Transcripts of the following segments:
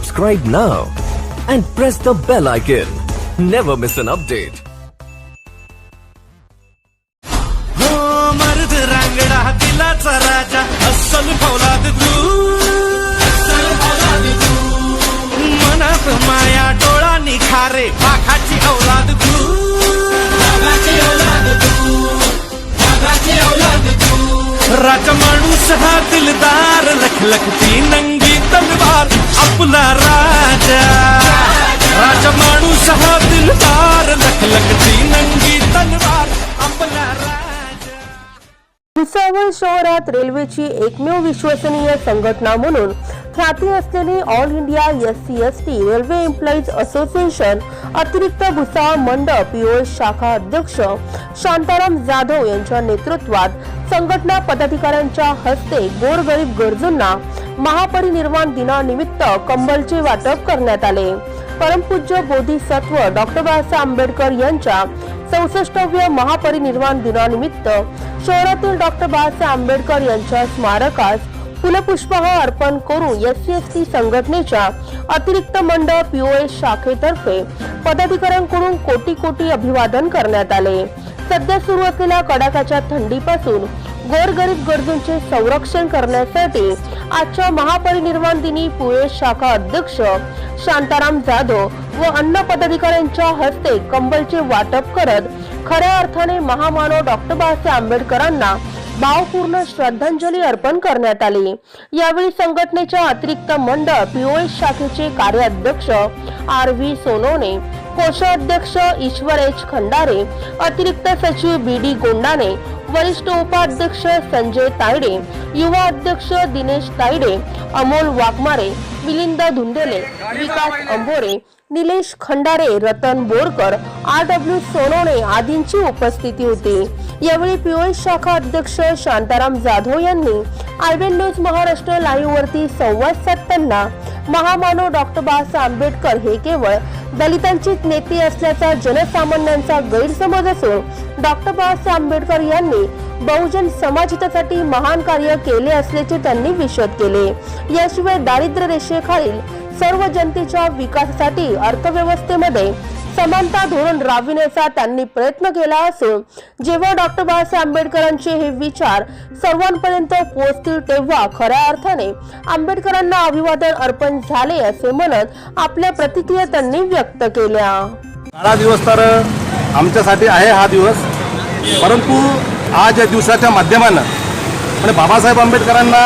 Subscribe now and press the bell icon. Never miss an update. हो मर्द रांगडा दिलाचा राजा अस्सल फौलाद तू मनात माया डोळा निखारे पाखाची औलाद तू राजा माणूस हा दिलदार लखलखती नंगी तलवार आपला राजा। राजा माणूस हा दिलदार लखलखती नंगी तलवार आपला राजा। भुसावळ शहरात रेल्वेची एकमेव विश्वसनीय संघटना म्हणून ख्याती असलेली all India S C S T railway employees association अतिरिक्त भुसावळ मंडळ पीओएस शाखा अध्यक्ष शांताराम जाधव यांच्या नेतृत्वात संघटना पदाधिकाऱ्यांच्या हस्ते गोरगरीब गरजूंना महापरिनिर्वाण दिनानिमित्त कंबलचे वाटप करण्यात आले. परमपूज्य बोधिसत्व डॉक्टर बाबासाहेब आंबेडकर यांच्या चौसष्टव्या महापरिनिर्वाण दिनानिमित्त शहरातील डॉक्टर बाबासाहेब आंबेडकर यांच्या स्मारकास फुलपुष्पहार अर्पण करून एस सी एस टी संघटनेच्या अतिरिक्त मंडळ पीओएस शाखेतर्फे पदाधिकाऱ्यांकडून कोटी कोटी अभिवादन करण्यात आले. सध्या सुरू असलेल्या कडाक्याच्या थंडीपासून गोरगरीब गरजूंचे संरक्षण करण्यासाठी आजच्या महापरिनिर्वाण दिनी पुणे शाखा अध्यक्ष शांताराम जाधव व अन्न पदाधिकाऱ्यांच्या हस्ते कंबलचे वाटप करत खऱ्या अर्थाने महामानव डॉक्टर बाबासाहेब आंबेडकरांना भावपूर्ण श्रद्धांजली अर्पण करण्यात आली. यावेळी संघटनेच्या अतिरिक्त मंडळ पीओएस शाखेचे कार्याध्यक्ष आर व्ही सोनवणे कोषाध्यक्ष ईश्वर एच खंडारे अतिरिक्त सचिव बी डी गोंडाने वरिष्ठ उपाध्यक्ष संजय तायडे युवा अध्यक्ष दिनेश तायडे अमोल वाघमारे मिलिंद धुंदेले विकास अंबोरे निलेश खंडारे रतन बोरकर आर डब्ल्यू सोनवणे आदींची उपस्थिती होती. यावेळी पीओएस शाखा अध्यक्ष शांताराम जाधव यांनी आयबीएन न्यूज महाराष्ट्र लाईव्ह वरती संवाद साधताना महामानव डॉक्टर बाबासाहेब आंबेडकर हे केवळ दलितांची नेते असल्याचा जनसामान्यांचा गैरसमज असून डॉक्टर बाबासाहेब आंबेडकर यांनी बहुजन समाजहितासाठी महान कार्य केले असल्याचे त्यांनी विशद केले. याशिवाय दारिद्र्य रेषेखालील सर्व जनतेच्या विकासासाठी अर्थव्यवस्थेमध्ये समानता धोरण राबविण्याचा त्यांनी प्रयत्न केला असून जेव्हा डॉक्टर बाबासाहेब आंबेडकरांचे हे विचार सर्वांपर्यंत पोहोचतील तेव्हा खऱ्या अर्थाने आंबेडकरांना अभिवादन अर्पण झाले असे म्हणत आपल्या प्रतिक्रिया त्यांनी व्यक्त केल्या. काळा दिवस तर आमच्यासाठी आहे हा दिवस. परंतु आज या दिवसाच्या माध्यमानं म्हणजे बाबासाहेब आंबेडकरांना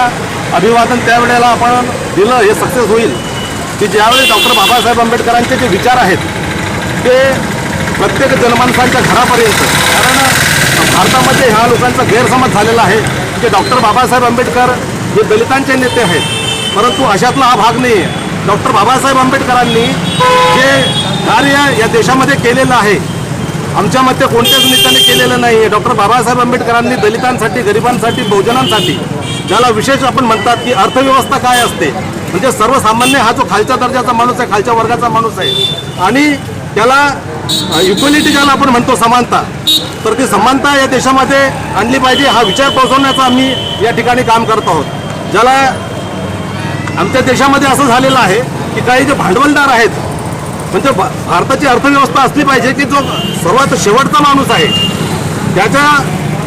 अभिवादन त्यावेळेला आपण दिलं हे सक्सेस होईल. की ज्यावेळी डॉक्टर बाबासाहेब आंबेडकरांचे जे विचार आहेत ते प्रत्येक जनमानसांच्या घरापर्यंत. कारण भारतामध्ये ह्या लोकांचा गैरसमज झालेला आहे की डॉक्टर बाबासाहेब आंबेडकर हे दलितांचे नेते आहेत. परंतु अशातला हा भाग नाही आहे डॉक्टर बाबासाहेब आंबेडकरांनी जे कार्य या देशामध्ये केलेलं आहे आमच्या मते कोणत्याच नेत्याने केलेलं नाही आहे डॉक्टर बाबासाहेब आंबेडकरांनी दलितांसाठी गरिबांसाठी बहुजनांसाठी ज्याला विशेष आपण म्हणतात की अर्थव्यवस्था काय असते म्हणजे सर्वसामान्य हा जो खालच्या दर्जाचा माणूस आहे खालच्या वर्गाचा माणूस आहे आणि त्याला इक्वलिटी ज्याला आपण म्हणतो समानता तर ती समानता या देशामध्ये आणली पाहिजे हा विचार पोहोचवण्याचा आम्ही या ठिकाणी काम करत आहोत. ज्याला आमच्या देशामध्ये असं झालेलं आहे की काही जे भांडवलदार आहेत म्हणजे भा- भारताची अर्थव्यवस्था असली पाहिजे की जो सर्वात शेवटचा माणूस आहे त्याच्या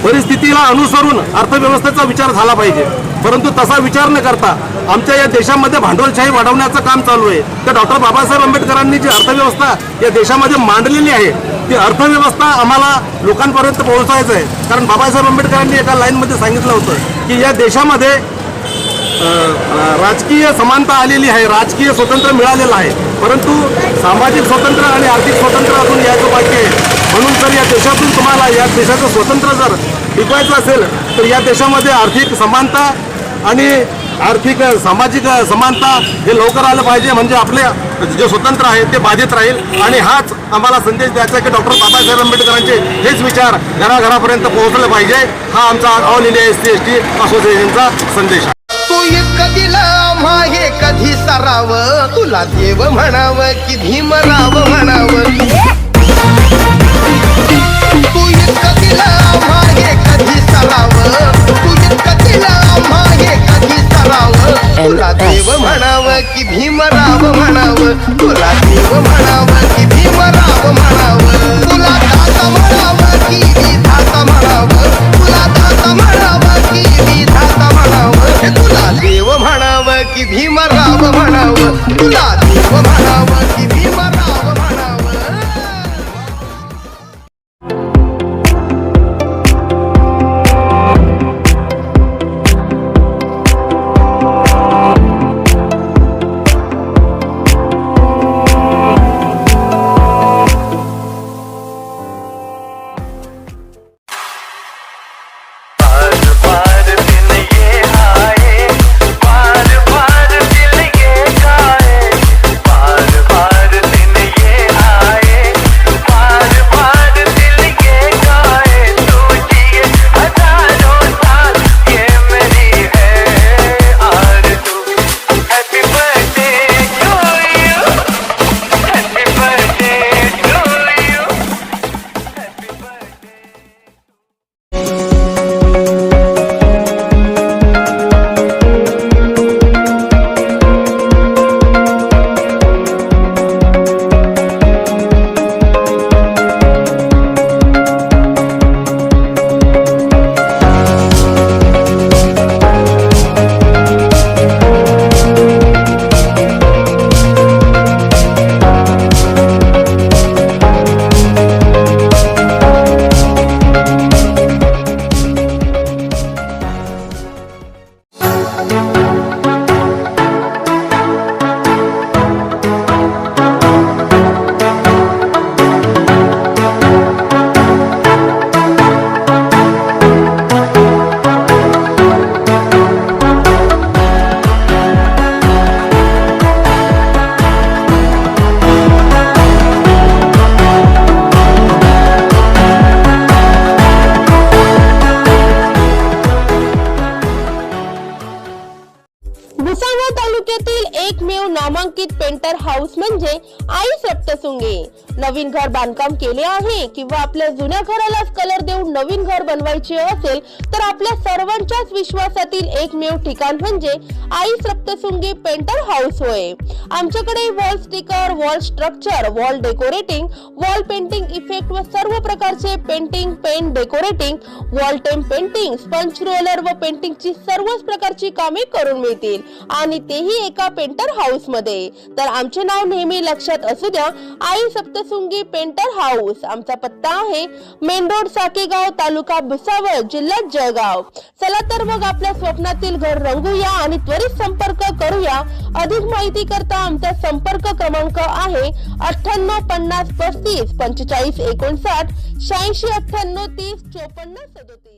परिस्थितीला अनुसरून अर्थव्यवस्थेचा विचार झाला पाहिजे. परंतु तसा विचार न करता आमच्या या देशामध्ये भांडवलशाही वाढवण्याचं काम चालू आहे. तर डॉक्टर बाबासाहेब आंबेडकरांनी जी अर्थव्यवस्था या देशामध्ये मांडलेली आहे ती अर्थव्यवस्था आम्हाला लोकांपर्यंत पोहोचायचं आहे. कारण बाबासाहेब आंबेडकरांनी एका लाईनमध्ये सांगितलं होतं की या देशामध्ये राजकीय समानता आलेली आहे राजकीय स्वातंत्र्य मिळालेलं आहे. परंतु सामाजिक स्वातंत्र्य आणि आर्थिक स्वातंत्र्य अजून याचं बाकी आहे. म्हणून जर या देशातून तुम्हाला या देशाचं स्वातंत्र्य जर टिकवायचं असेल तर या देशामध्ये आर्थिक समानता आणि आर्थिक सामाजिक समानता हे लवकर आलं पाहिजे. म्हणजे आपले जे स्वतंत्र आहे ते बाधित राहील. आणि हाच आम्हाला संदेश द्यायचा की डॉक्टर बाबासाहेब आंबेडकरांचे हेच विचार घराघरापर्यंत पोहोचले पाहिजे. हा आमचा all India S T S T असोसिएशनचा संदेश आहे. तू इतकं दिलं हे कधी सराव? तुला देव म्हणाव की भीमराव म्हणाव? तू इतकं की भीमराव म्हणाव. तुला एकमेव नामांकित पेंटर हाऊस म्हणजे आई सप्तसुंगे नवीन घर बांधकाम केले आहे किंवा आपल्या जुन्या घरालाच कलर देऊन नवीन घर बनवायचे असेल तर आपल्या सर्वांच्याच विश्वासातील एकमेव ठिकाण म्हणजे आई सप्तसुंगी पेंटर हाऊस होय. आमच्याकडे wall sticker wall structure wall decorating wall painting effect व सर्व प्रकारचे painting paint decorating wall theme painting sponge roller व पेंटिंगची सर्वच प्रकारची कामे करून मिळतील. आणि तेही एका पेंटर हाऊसमध्ये तर आमचे नाव नेहमी लक्षात असू द्या आई सप्तसुंगी पेंटर हाऊस. आमचा पत्ता आहे मेन रोड साकेगाव तालुका भुसावळ जिल्हा जळगाव. चला तर मग आपल्या स्वप्नातील घर रंगूया आणि त्वरित संपर्क करूया. अधिक माहिती करता आमचा संपर्क क्रमांक आहे अठ्ठ्याण्णव पन्नास पस्तीस पंचेचाळीस एकोणसाठ शहाऐंशी अठ्ठ्याण्णव तीस चोपन्न सदोतीस.